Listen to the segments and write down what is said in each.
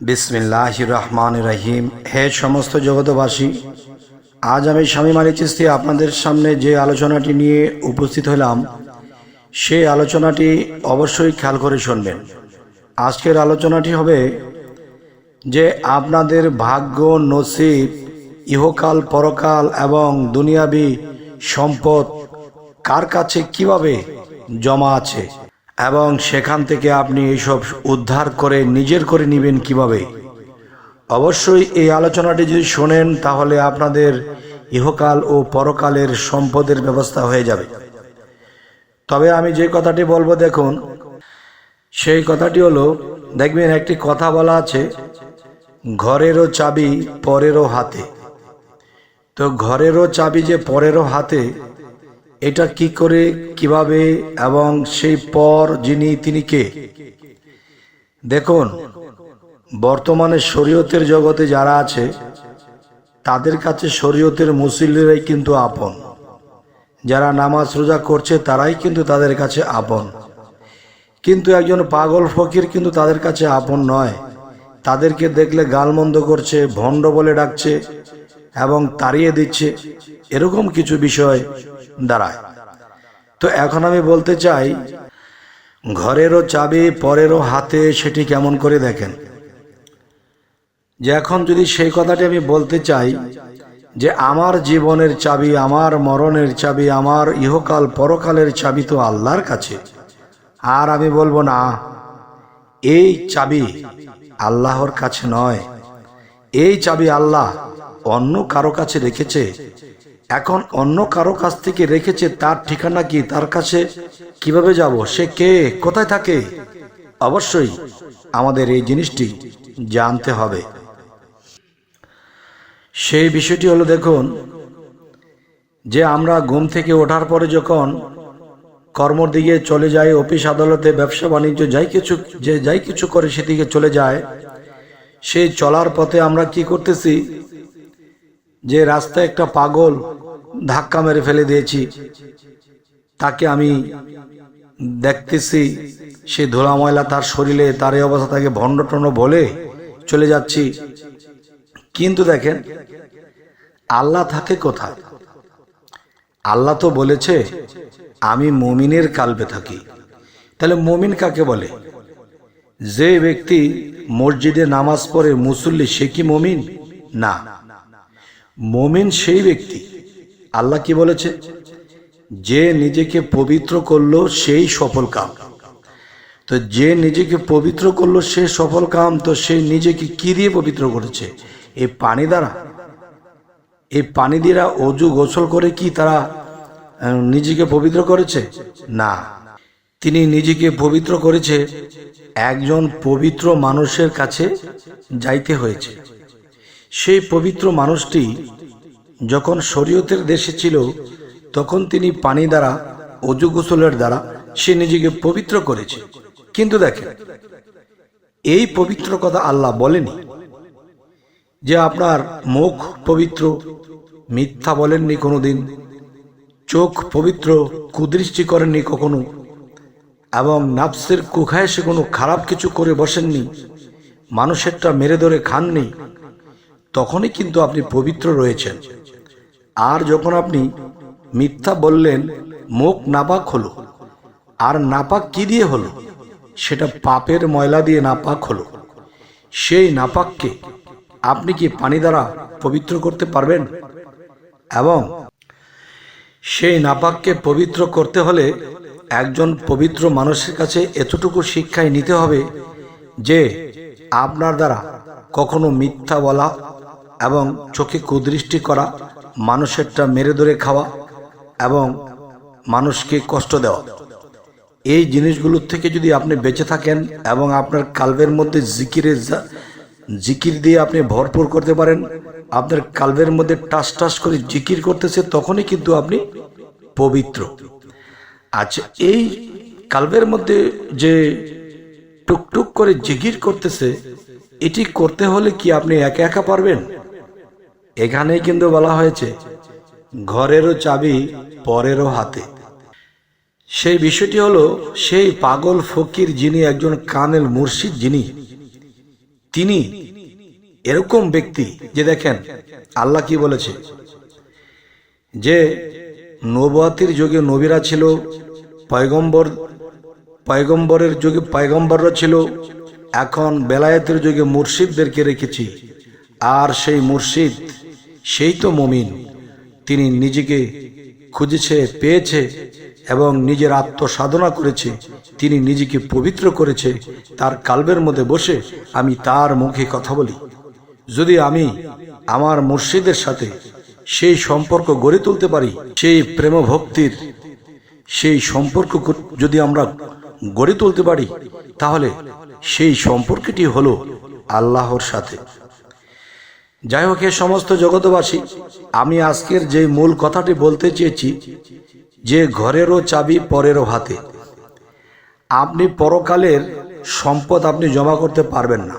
বিসমিল্লাহ রহমান রহিম হে সমস্ত জগতবাসী আজ আমি স্বামী মালিক চিস্তি আপনাদের সামনে যে আলোচনাটি নিয়ে উপস্থিত হলাম, সেই আলোচনাটি অবশ্যই খেয়াল করে শুনবেন। আজকের আলোচনাটি হবে যে আপনাদের ভাগ্য, নসিব, ইহকাল, পরকাল এবং দুনিয়াবি সম্পদ কার কাছে কীভাবে জমা আছে? এবং সেখান থেকে আপনি এইসব উদ্ধার করে নিজের করে নেবেন কীভাবে? অবশ্যই এই আলোচনাটি যদি শোনেন, তাহলে আপনাদের ইহকাল ও পরকালের সম্পদের ব্যবস্থা হয়ে যাবে। তবে আমি যে কথাটি বলব, দেখুন, সেই কথাটি হলো, দেখবেন একটি কথা বলা আছে, ঘরেরও চাবি পরেরও হাতে। তো ঘরেরও চাবি যে পরেরও হাতে এটা কি করে, কীভাবে, এবং সেই পর যিনি, তিনি কে? দেখুন, বর্তমানে শরীয়তের জগতে যারা আছে, তাদের কাছে শরীয়তের মুসল্লিরাই কিন্তু আপন। যারা নামাজ রোজা করছে, তারাই কিন্তু তাদের কাছে আপন। কিন্তু একজন পাগল ফকির কিন্তু তাদের কাছে আপন নয়। তাদেরকে দেখলে গালমন্দ করছে, ভণ্ড বলে ডাকছে, এবং তাড়িয়ে দিচ্ছে। এরকম কিছু বিষয় দাঁড়ায়। তো এখন আমি বলতে চাই, ঘরেরও চাবি, পরেরও হাতে সেটি কেমন করে দেখেন? যে এখন যদি সেই কথাটি আমি বলতে চাই, যে আমার জীবনের চাবি, আমার মরণের চাবি, আমার ইহকাল পরকালের চাবি তো আল্লাহর কাছে। আর আমি বলব না, এই চাবি আল্লাহর কাছে নয়। এই চাবি আল্লাহ অন্য কারও কাছে রেখেছে এখন অন্য কারও কাছ থেকে রেখেছে তার ঠিকানা কি তার কাছে কীভাবে যাব? সে কে? কোথায় থাকে? অবশ্যই আমাদের এই জিনিসটি জানতে হবে। সেই বিষয়টি হলো দেখুন, যে আমরা ঘুম থেকে ওঠার পরে যখন কর্মর দিকে চলে যায় অফিস আদালতে, ব্যবসা বাণিজ্য, যাই কিছু, যে যাই কিছু করে সেদিকে চলে যায়, সেই চলার পথে আমরা কি করতেছি? যে রাস্তায় একটা পাগল ধাক্কা মেরে ফেলে দিয়েছি। তাকে আমি দেখতেছি, সে ধোলা ময়লা তার শরীরে, তার এই অবস্থা তাকে ভণ্ড টণ্ড বলে চলে যাচ্ছি। কিন্তু দেখেন, আল্লাহ থাকে কোথায়? আল্লাহ তো বলেছে, আমি মমিনের কালবে থাকি। তাহলে মমিন কাকে বলে? যে ব্যক্তি মসজিদে নামাজ পড়ে মুসল্লি, সে কি মমিন? না। মমিন সেই ব্যক্তি আল্লাহ কি বলেছে? যে নিজেকে পবিত্র করল সেই সফল কাম। তো যে নিজেকে পবিত্র করল সে সফল কাম, তো সে নিজেকে কি দিয়ে পবিত্র করেছে? এই পানি দ্বারা। এই পানি দিয়ে অজু গোসল করে কি তারা নিজেকে পবিত্র করেছে? না। তিনি নিজেকে পবিত্র করেছে, একজন পবিত্র মানুষের কাছে যাইতে হয়েছে। সেই পবিত্র মানুষটি যখন শরীয়তের দেশে ছিল, তখন তিনি পানি দ্বারা, অজু গোসলের দ্বারা সে নিজেকে পবিত্র করেছে। কিন্তু দেখেন, এই পবিত্র কথা আল্লাহ বলেনি যে আপনার মুখ পবিত্র, মিথ্যা বলেননি কোনোদিন, চোখ পবিত্র, কুদৃষ্টি করেননি কখনো, এবং নাফসের কুখায় সে কোনো খারাপ কিছু করে বসেননি, মানুষেরটা মেরে ধরে খাননি তখনই কিন্তু আপনি পবিত্র রয়েছেন। আর যখন আপনি মিথ্যা বললেন, মুখ নাপাক হলো। আর নাপাক কি দিয়ে হলো? সেটা পাপের ময়লা দিয়ে নাপাক হলো। সেই নাপাককে আপনি কি পানি দ্বারা পবিত্র করতে পারবেন? এবং সেই নাপাককে পবিত্র করতে হলে একজন পবিত্র মানুষের কাছে এতটুকু শিক্ষায় নিতে হবে যে আপনার দ্বারা কখনো মিথ্যা বলা এবং চোখে কুদৃষ্টি করা, মানুষেরটা মেরে ধরে খাওয়া এবং মানুষকে কষ্ট দেওয়া। এই জিনিসগুলোর থেকে যদি আপনি বেঁচে থাকেন এবং আপনার কালবের মধ্যে জিকিরের জিকির দিয়ে আপনি ভরপুর করতে পারেন, আপনার কালবের মধ্যে টাস টাস করে জিকির করতেছে, তখনই কিন্তু আপনি পবিত্র। আচ্ছা এই কালবের মধ্যে যে টুকটুক করে জিকির করতেছে, এটি করতে হলে কি আপনি একা একা পারবেন? এখানেই কিন্তু বলা হয়েছে, ঘরেরও চাবি, পরেরও হাতে। সেই বিষয়টি হলো, সেই পাগল ফকির যিনি একজন কানেল মুর্শিদ যিনি, তিনি এরকম ব্যক্তি যে দেখেন, আল্লাহ কি বলেছে? যে নবাতির যুগে নবীরা ছিল, পয়গম্বর, পয়গম্বরের যুগে পয়গম্বররা ছিল, এখন বেলায়েতের যুগে মুর্শিদদেরকে রেখেছি। আর সেই মুর্শিদ সেই তো মমিন। তিনি নিজেকে খুঁজেছে, পেয়েছে এবং নিজের আত্মসাধনা করেছে। তিনি নিজেকে পবিত্র করেছে। তার কালবের মধ্যে বসে আমি তার মুখে কথা বলি। যদি আমি আমার মুর্শিদের সাথে সেই সম্পর্ক গড়ে তুলতে পারি, সেই প্রেম ভক্তির সেই সম্পর্ক যদি আমরা গড়ে তুলতে পারি, তাহলে সেই সম্পর্কটি হলো আল্লাহর সাথে। যাই হোক, এ সমস্ত জগতবাসী আমি আজকের যে মূল কথাটি বলতে চেয়েছি, যে ঘরেরও চাবি পরেরও হাতে। আপনি পরকালের সম্পদ আপনি জমা করতে পারবেন না।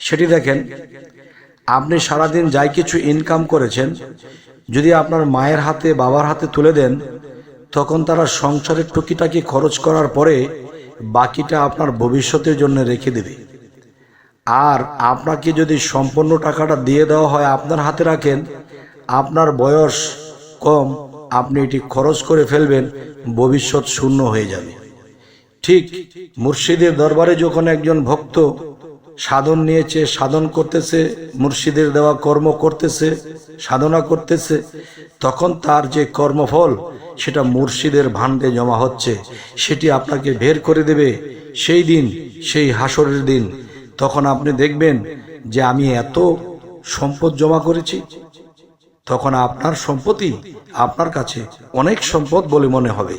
সেটি দেখেন, আপনি সারাদিন যাই কিছু ইনকাম করেছেন, যদি আপনার মায়ের হাতে, বাবার হাতে তুলে দেন, তখন তারা সংসারের টুকিটাকি খরচ করার পরে বাকিটা আপনার ভবিষ্যতের জন্য রেখে দেবে। আর আপনাকে যদি সম্পূর্ণ টাকাটা দিয়ে দেওয়া হয় আপনার হাতে রাখেন, আপনার বয়স কম, আপনি এটি খরচ করে ফেলবেন, ভবিষ্যৎ শূন্য হয়ে যাবে। ঠিক মুর্শিদের দরবারে যখন একজন ভক্ত সাধন নিয়েছে, সাধন করতেছে, মুর্শিদের দেওয়া কর্ম করতেছে, সাধনা করতেছে, তখন তার যে কর্মফল, সেটা মুর্শিদের ভাণ্ডে জমা হচ্ছে। সেটি আপনাকে বের করে দেবে। সেই দিন, সেই হাসরের দিন তখন আপনি দেখবেন যে আমি এত সম্পদ জমা করেছি। তখন আপনার সম্পত্তি আপনার কাছে অনেক সম্পদ বলে মনে হবে।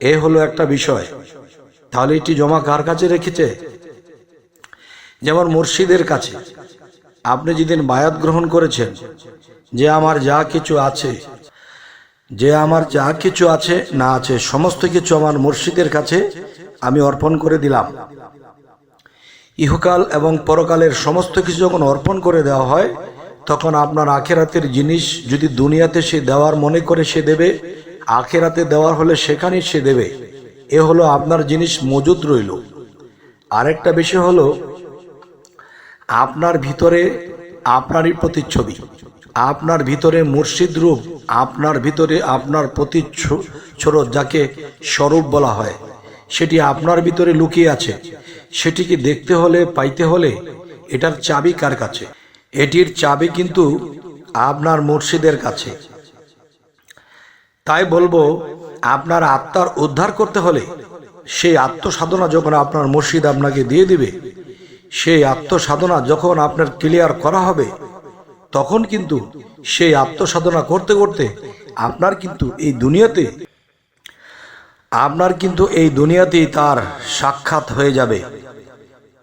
এ হলো একটা বিষয়। তাহলে এটি জমা কার কাছে রেখেছে? যেমন মুর্শিদের কাছে। আপনি যেদিন বায়াত গ্রহণ করেছেন, যে আমার যা কিছু আছে, যে আমার যা কিছু আছে না আছে, সমস্ত কিছু আমার মুর্শিদের কাছে আমি অর্পণ করে দিলাম। ইহকাল এবং পরকালের সমস্ত কিছু যখন অর্পণ করে দেওয়া হয়, তখন আপনার আখেরাতের জিনিস যদি দুনিয়াতে সে দেওয়ার মনে করে সে দেবে, আখেরাতে দেওয়ার হলে সেখানেই সে দেবে। এ হলো আপনার জিনিস মজুদ রইল। আরেকটা বিষয় হলো, আপনার ভিতরে আপনারই প্রতিচ্ছবি, আপনার ভিতরে মুর্শিদ রূপ, আপনার ভিতরে আপনার প্রতিচ্ছরত যাকে স্বরূপ বলা হয়, সেটি আপনার ভিতরে লুকিয়ে আছে। সেটিকে দেখতে হলে, পাইতে হলে এটার চাবি কার কাছে? এটির চাবি কিন্তু আপনার মুর্শিদের কাছে। তাই বলব, আপনার আত্মার উদ্ধার করতে হলে সেই আত্মসাধনা যখন আপনার মুর্শিদ আপনাকে দিয়ে দিবে, সেই আত্মসাধনা যখন আপনার ক্লিয়ার করা হবে, তখন কিন্তু সেই আত্মসাধনা করতে করতে আপনার কিন্তু এই দুনিয়াতে আপনার কিন্তু এই দুনিয়াতেই তার সাক্ষাৎ হয়ে যাবে।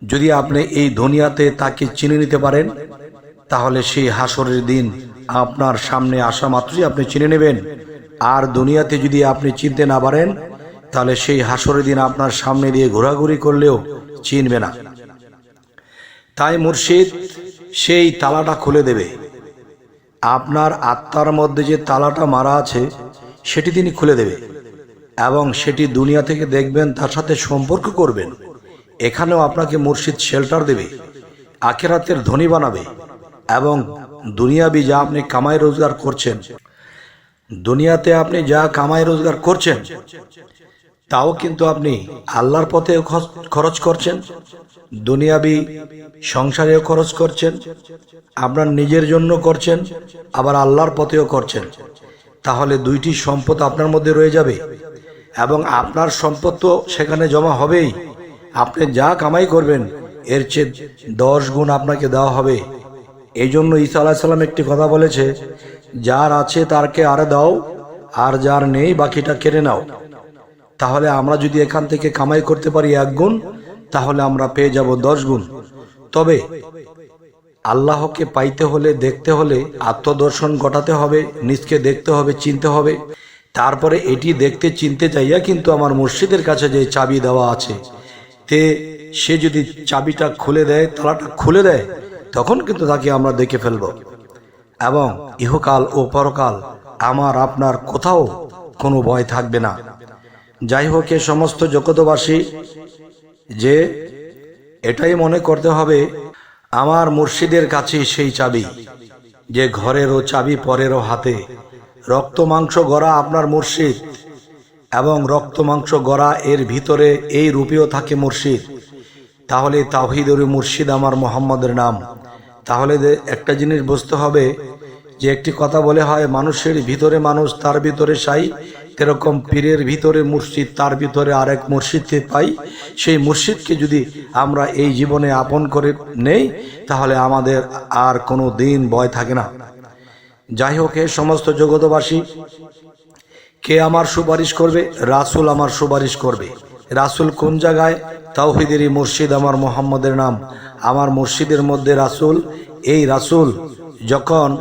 যদি আপনি এই দুনিয়াতে তাকে চিনে নিতে পারেন, তাহলে সেই হাসরের দিন আপনার সামনে আসা মাত্রই আপনি চিনে নেবেন। আর দুনিয়াতে যদি আপনি চিনতে না পারেন, তাহলে সেই হাসরের দিন আপনার সামনে দিয়ে ঘোরাঘুরি করলেও চিনবে না। তাই মুর্শিদ সেই তালাটা খুলে দেবে। আপনার আত্মার মধ্যে যে তালাটা মারা আছে, সেটি তিনি খুলে দেবে। এবং সেটি দুনিয়া থেকে দেখবেন, তার সাথে সম্পর্ক করবেন। এখানেও আপনাকে মুর্শিদ শেল্টার দেবে, আখেরাতের ধনী বানাবে এবং দুনিয়াবি যা আপনি কামাই রোজগার করছেন, দুনিয়াতে আপনি যা কামাই রোজগার করছেন, তাও কিন্তু আপনি আল্লাহর পথে খরচ- করছেন, দুনিয়াবি সংসারেও খরচ করছেন, আপনার নিজের জন্য করছেন, আবার আল্লাহর পথেও করছেন। তাহলে দুইটি সম্পদ আপনার মধ্যে রয়ে যাবে। এবং আপনার সম্পদ তো সেখানে জমা হবেই। আপনি যা কামাই করবেন, এর চেয়ে দশ গুণ আপনাকে দেওয়া হবে। এই জন্য ঈসা আলাহিসাল্লাম একটি কথা বলেছে, যার আছে তারকে আরে দাও, আর যার নেই বাকিটা কেড়ে নাও। তাহলে আমরা যদি এখান থেকে কামাই করতে পারি এক গুণ, তাহলে আমরা পেয়ে যাব দশ গুণ। তবে আল্লাহকে পাইতে হলে দেখতে হলে আত্মদর্শন ঘটাতে হবে, নিজকে দেখতে হবে, চিনতে হবে। তারপরে এটি দেখতে চিনতে চাইয়া কিন্তু আমার মুর্শিদের কাছে যে চাবি দেওয়া আছে, তে সে যদি চাবিটা খুলে দেয়, তালাটা খুলে দেয়, তখন কিন্তু তাকে আমরা দেখে ফেলব। এবং ইহকাল ও পরকাল আমার আপনার কোথাও কোনো ভয় থাকবে না। যাই হোক, এ সমস্ত জগতবাসী যে এটাই মনে করতে হবে, আমার মুর্শিদের কাছে সেই চাবি, যে ঘরেরও চাবি, পরেরও হাতে। রক্ত মাংস গড়া আপনার মুর্শিদ এবং রক্ত মাংস গড়া এর ভিতরে এই রূপেও থাকে মুর্শিদ। তাহলে তাহিদের মুর্শিদ আমার মোহাম্মদের নাম। তাহলে একটা জিনিস বুঝতে হবে, যে একটি কথা বলে হয়, মানুষের ভিতরে মানুষ, তার ভিতরে সাই এরকম পীরের ভিতরে মুর্শিদ, তার ভিতরে আরেক মুর্শিদকে পাই। সেই মুর্শিদকে যদি আমরা এই জীবনে আপন করে নেই, তাহলে আমাদের আর কোনো দিন ভয় থাকে না। যাই হোক, এ সমস্ত জগতবাসী কে আমার সুপারিশ করবে? রাসুল আমার সুপারিশ করবে। রাসুল কোন জায়গায়? তাওহিদেরই মুর্শিদ আমার মোহাম্মদের নাম। আমার মুর্শিদের মধ্যে রাসুল, এই রাসুল যখন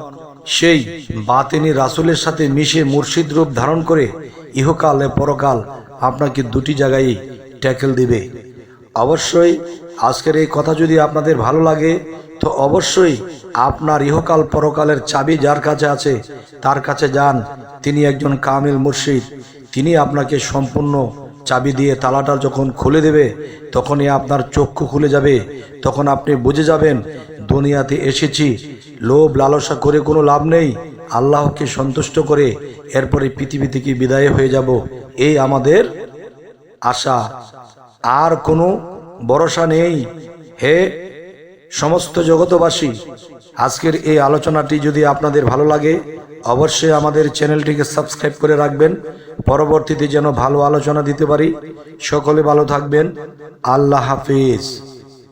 সেই বাতিনি রাসুলের সাথে মিশে মুর্শিদ রূপ ধারণ করে, ইহকাল পরকাল আপনাকে দুটি জায়গায় ট্যাকেল দিবে। অবশ্যই আজকের এই কথা যদি আপনাদের ভালো লাগে, তো অবশ্যই আপনার ইহকাল পরকালের চাবি যার কাছে আছে, তার কাছে যান। তিনি একজন কামিল মুর্শিদ। তিনি আপনাকে সম্পূর্ণ চাবি দিয়ে তালাটা যখন খুলে দেবে, তখনই আপনার চক্ষু খুলে যাবে। তখন আপনি বুঝে যাবেন, দুনিয়াতে এসেছি, লোভ, লালসা করে কোনো লাভ নেই। আল্লাহকে সন্তুষ্ট করে এরপরে পৃথিবী থেকে বিদায় হয়ে যাব। এই আমাদের আশা। আর কোনো ভরসা নেই। হে সমস্ত জগতবাসী আজকের এই আলোচনাটি যদি আপনাদের ভালো লাগে, অবশ্যই আমাদের চ্যানেলটিকে সাবস্ক্রাইব করে রাখবেন। পরবর্তীতে যেন ভালো আলোচনা দিতে পারি, সকলে ভালো থাকবেন। আল্লাহ হাফিজ।